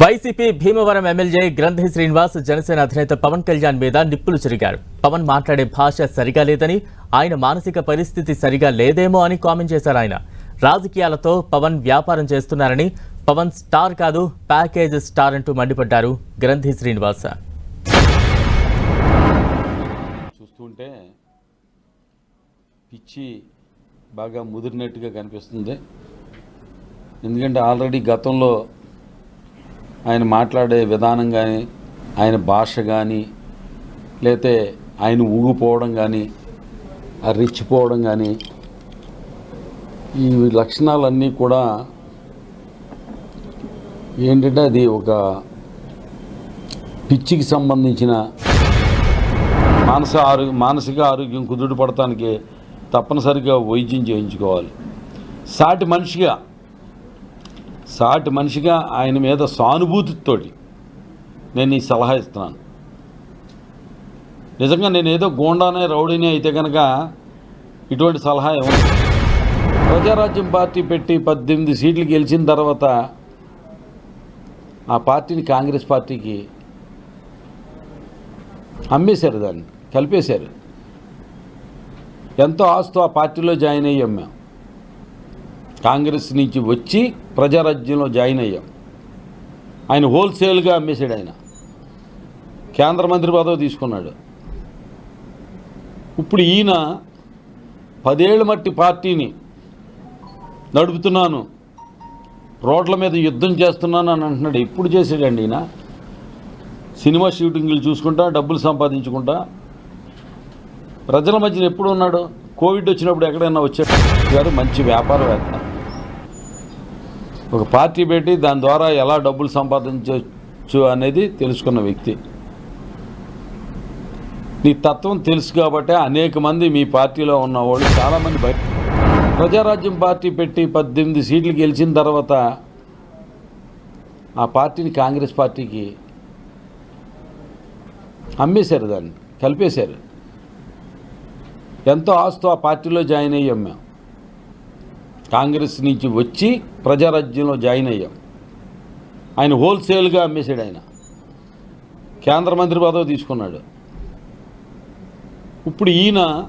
YCP Bhimavaram MLA గ్రంథి శ్రీనివాస్ జనసేన అధినేత పవన్ కళ్యాణ్ మీద నిప్పులు చెరిగారు. పవన్ మాట్లాడే భాష సరిగా లేదని ఆయన మానసిక పరిస్థితి సరిగా లేదేమో అని కామెంట్ చేశారు ఆయన. రాజకీయాలతో పవన్ వ్యాపారం చేస్తున్నారని పవన్ స్టార్ కాదు ప్యాకేజ్ స్టార్ అంటూ మండిపడ్డారు గ్రంథి శ్రీనివాస్. చూస్తుంటే పిచ్చి బాగా ముదిరినట్టుగా కనిపిస్తుంది. ఎందుకంటే ఆల్రెడీ గతంలో ఆయన మాట్లాడే విధానం కానీ ఆయన భాష కానీ లేతే ఆయన ఊగిపోవడం కానీ ఆ రిచ్చిపోవడం కానీ ఈ లక్షణాలన్నీ కూడా ఏంటంటే అది ఒక పిచ్చికి సంబంధించిన మానస ఆరోగ్య మానసిక ఆరోగ్యం కుదుట పడటానికి తప్పనిసరిగా వైద్యం చేయించుకోవాలి. సాటి మనిషిగా సాటి మనిషిగా ఆయన మీద సానుభూతితోటి నేను ఈ సలహా ఇస్తున్నాను. నిజంగా నేను ఏదో గోండానే రౌడీనే అయితే కనుక ఇటువంటి సలహా ఇవ్వను ప్రజారాజ్యం పార్టీ పెట్టి పద్దెనిమిది సీట్లు గెలిచిన తర్వాత ఆ పార్టీని కాంగ్రెస్ పార్టీకి అమ్మేశారు దాన్ని కలిపేశారు. ఎంతో ఆస్తో ఆ పార్టీలో జాయిన్ అయ్యాం మేము. కాంగ్రెస్ నుంచి వచ్చి ప్రజారాజ్యంలో జాయిన్ అయ్యాం. ఆయన హోల్సేల్గా అమ్మేశాడు ఆయన. కేంద్ర మంత్రి పదవి తీసుకున్నాడు. ఇప్పుడు ఈయన పదేళ్ళ మట్టి పార్టీని నడుపుతున్నాను రోడ్ల మీద యుద్ధం చేస్తున్నాను అని అంటున్నాడు. ఎప్పుడు చేసాడండి ఈయన? సినిమా షూటింగ్లు చూసుకుంటా డబ్బులు సంపాదించుకుంటా. ప్రజల మధ్యన ఎప్పుడు ఉన్నాడు? కోవిడ్ వచ్చినప్పుడు ఎక్కడైనా వచ్చాడు? గారు మంచి వ్యాపారవేత్త. ఒక పార్టీ పెట్టి దాని ద్వారా ఎలా డబ్బులు సంపాదించవచ్చు అనేది తెలుసుకున్న వ్యక్తి. నీ తత్వం తెలుసు కాబట్టి అనేక మంది మీ పార్టీలో ఉన్న వాళ్ళు చాలామంది బయట ప్రజారాజ్యం పార్టీ పెట్టి పద్దెనిమిది సీట్లు గెలిచిన తర్వాత ఆ పార్టీని కాంగ్రెస్ పార్టీకి అమ్మేశారు దాన్ని కలిపేశారు. ఎంతో ఆస్తో ఆ పార్టీలో జాయిన్ అయ్యాం మేము. కాంగ్రెస్ నుంచి వచ్చి ప్రజారాజ్యంలో జాయిన్ అయ్యాం. ఆయన హోల్సేల్గా అమ్మేశాడు ఆయన. కేంద్ర మంత్రి పదవి తీసుకున్నాడు. ఇప్పుడు ఈయన